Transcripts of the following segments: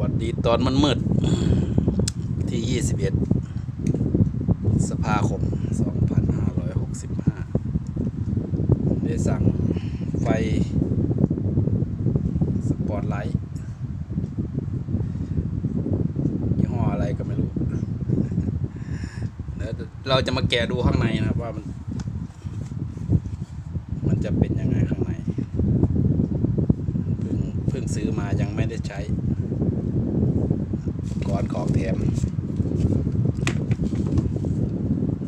วัสดีตอนมันมืด ที่ 21สภาคม 2565 ได้สั่งไฟ สปอร์ตไลท์ยี่ห้ออะไรก็ไม่รู้ เดี๋ยวเราจะมาแกะดูข้างในนะครับว่ามัน มันจะเป็นยังไงข้างใน เพิ่งเพิ่งซื้อมายังไม่ได้ใช้ อนของแถม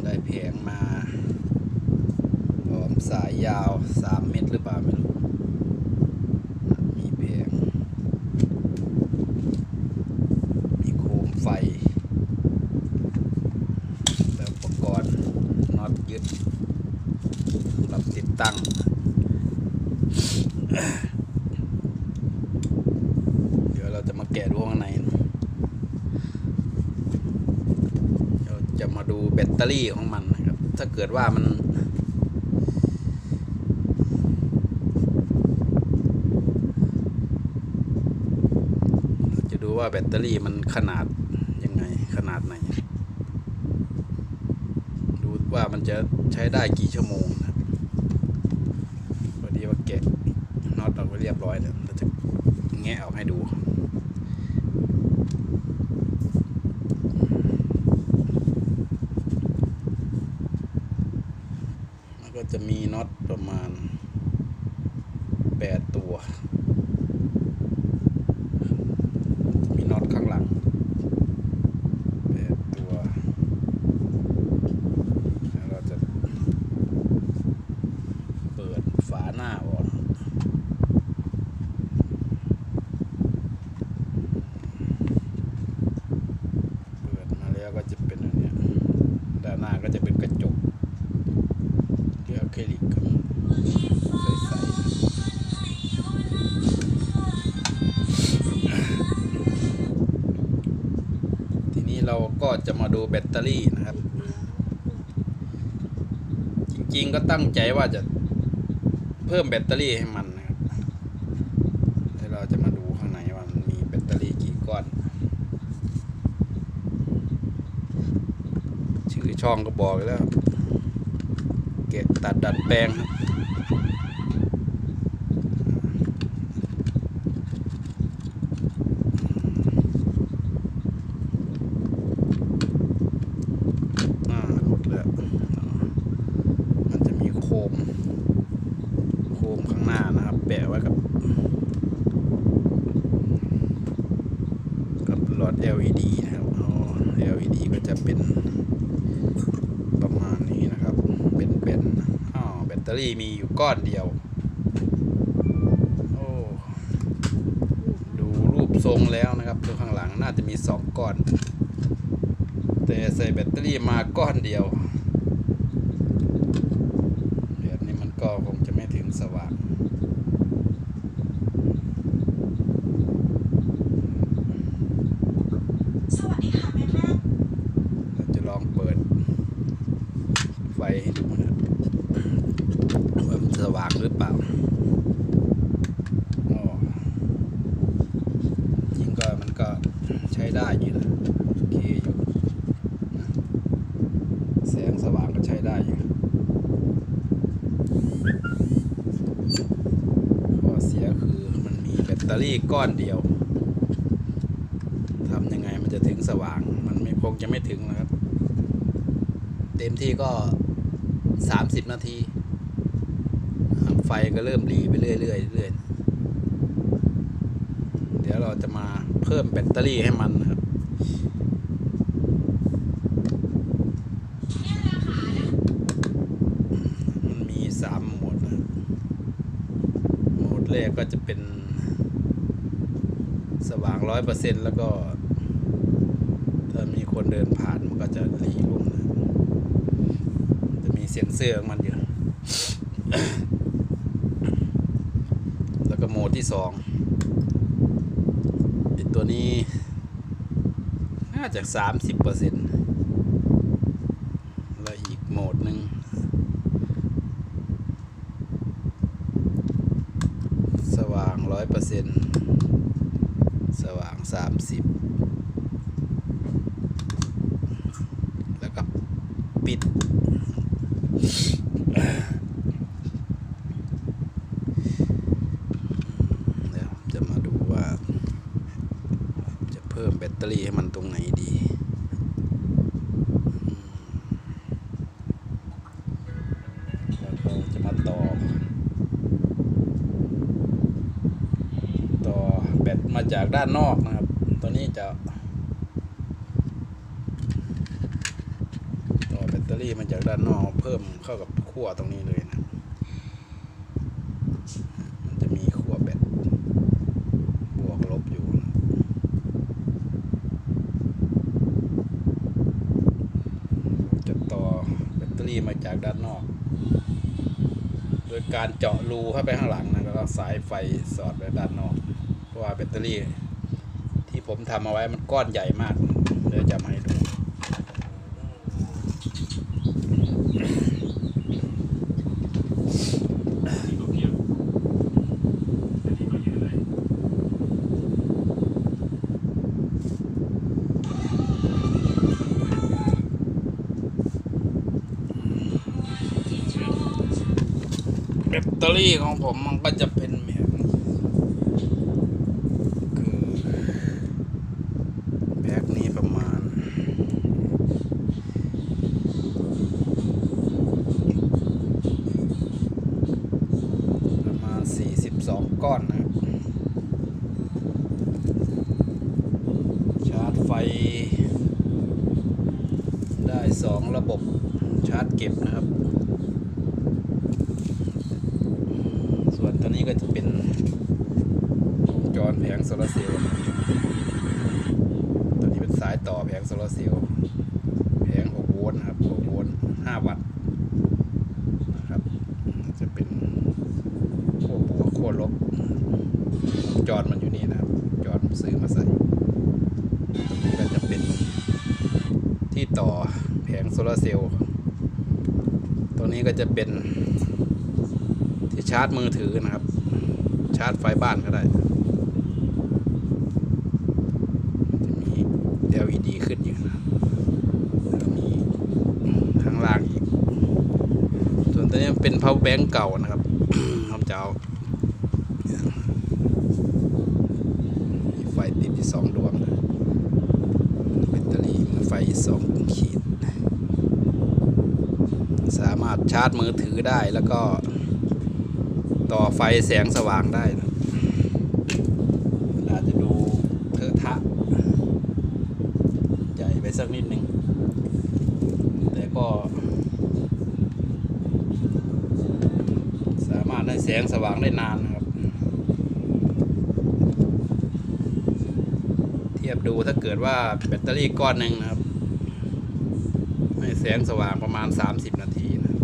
ได้แผงมาพร้อมสายยาว 3 เมตรหรือเปล่าไม่รู้ มีแผง มีโคมไฟ แล้วอุปกรณ์น็อตยึดสำหรับติดตั้ง เดี๋ยวเราจะมาแกะดูข้างในนะเรา จะมาดูแบตเตอรี่ของมันนะครับ ถ้าเกิดว่ามัน จะดูว่าแบตเตอรี่มันขนาดยังไงขนาดไหน ดูว่ามันจะใช้ได้กี่ชั่วโมงนะครับพอดีว่าแกะน็อตออกไปเรียบร้อยแล้วเราจะแงะออกให้ดู มันก็ จะมีน็อตประมาณแปดตัว จะมาดูแบตเตอรี่นะครับ จริงๆก็ตั้งใจว่าจะเพิ่มแบตเตอรี่ให้มันนะครับแล้วเราจะมาดูข้างในว่ามันมีแบตเตอรี่กี่ก้อน ชื่อช่องก็บอกแล้ว เกะตัดดัดแปลงครับอ่าหมดแล้ว มันจะมีโคม โคมข้างหน้านะครับ แปะไว้กับ กับหลอ ด LED นะครับอ๋อ LED ก็จะเป็นประมาณนี้นะครับ เป็นเป็นอ๋อแบตเตอรี่มีอยู่ก้อนเดียว โอ้ดูรูปทรงแล้วนะครับดูข้างหลังน่าจะมีสองก้อน แต่ใส่แบตเตอรี่มาก้อนเดียวแบบนี้มันก็คงจะไม่ถึงสว่าง สวัสดีค่ะแม่แม่ เราจะลองเปิด ไฟให้ดูนะครับว่ามันสว่างหรือเปล่าอ๋อจริงก็มันก็ใช้ได้อยู่นะโอเคอยู่นะ แสงสว่างก็ใช้ได้อยู่ข้อเสียคือมันมีแบตเตอรี่ก้อนเดียวทำยังไงมันจะถึงสว่าง มันไม่คงจะไม่ถึงนะครับ เต็มที่ก็สามสิบนาที ไฟก็เริ่มหลีไปเรื่อยๆเรื่อยๆเดี๋ยวเราจะมาเพิ่มแบตเตอรี่ให้มันนะครับ มันมีสามโหมดนะครับโหมด แรกก็จะเป็นสว่างร้อยเปอร์เซ็นแล้วก็ ถ้ามีคนเดินผ่านมันก็จะหลีลงนะจะมีเซ็นเซอร์ของมันอยู่แล้วก็โหมดที่สองอตัวนี้ น่าจะสามสิบเปอร์เซ็นแล้วอีกโหมดหนึ่ง สว่างร้อยเปอร์เซ็นสว่างสามสิบแล้วก็ปิด เดี๋ยวจะมาดูว่า จะเพิ่มแบตเตอรี่ให้มันตรงไหนดี จากด้านนอกนะครับ ตัวนี้จะต่อแบตเตอรี่มาจากด้านนอกเพิ่มเข้ากับขั้วตรงนี้เลยนะ มันจะมีขั้วแบตบวกลบอยู่นะจะต่อแบตเตอรี่มาจากด้านนอกโดยการเจาะรูเข้าไปข้างหลังนะแล้วก็สายไฟสอดไปด้านนอก เพราะว่าแบตเตอรี่ ที่ผมทำเอาไว้มันก้อนใหญ่มาก เดี๋ยวจะมาให้ดูแบตเตอรี่ของผมมันก็จะเป็นแบบคือแพ็คนี้ประมาณ ประมาณ 42ก้อนนะครับชาร์จไฟ ได้2ระบบชาร์จเก็บนะครับ ส่วนตัวนี้ก็จะเป็นวงจรแผงโซลาเซลล์ตัวนี้เป็นสายต่อแผงโซลาเซลล์แผง6โวลต์นะครับ6โวลต์5วัตต์นะครับ จะเป็นขั้วบวกขั้วลบวงจรมัน อยู่นี่นะครับวงจรซื้อมาใส่ตรงนี้ก็จะเป็นที่ต่อแผงโซลาร์เซลล์ตัวนี้ก็จะเป็นที่ชาร์จมือถือนะครับ ชาร์จไฟบ้านก็ได้จะมี LED ขึ้นอยู่นะแล้วมีข้างล่างอีก ส่วนตัวนี้เป็น power bank เก่านะครับผมจะเอามีไฟติดที่ สองดวงแบตเตอรี่มีไฟสองขีด สามารถชาร์จมือถือได้แล้วก็ ต่อไฟแสงสว่างได้นะอาจจะดูเทอะทะใหญ่ไปสักนิดหนึ่งแต่ก็ สามารถให้แสงสว่างได้นานนะครับ เที ยบดูถ้าเกิดว่าแบตเตอรี่ก้อนหนึ่งนะครับ ให้แสงสว่างประมาณ 30 นาทีนะ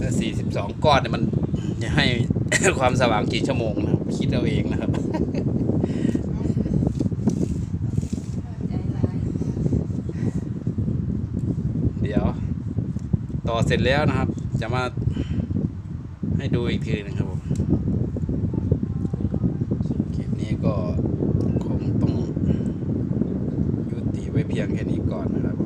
ถ้า 42 ก้อนเนี่ยมันจะให้ความสว่างกี่ชั่วโมงนะครับคิดเอาเองนะครับเดี๋ยว ต่อเสร็จแล้วนะครับ จะมาให้ดูอีกทีนึงครับผมคลิปนี้ก็ ไว้เพียงแค่นี้ก่อนนะครับ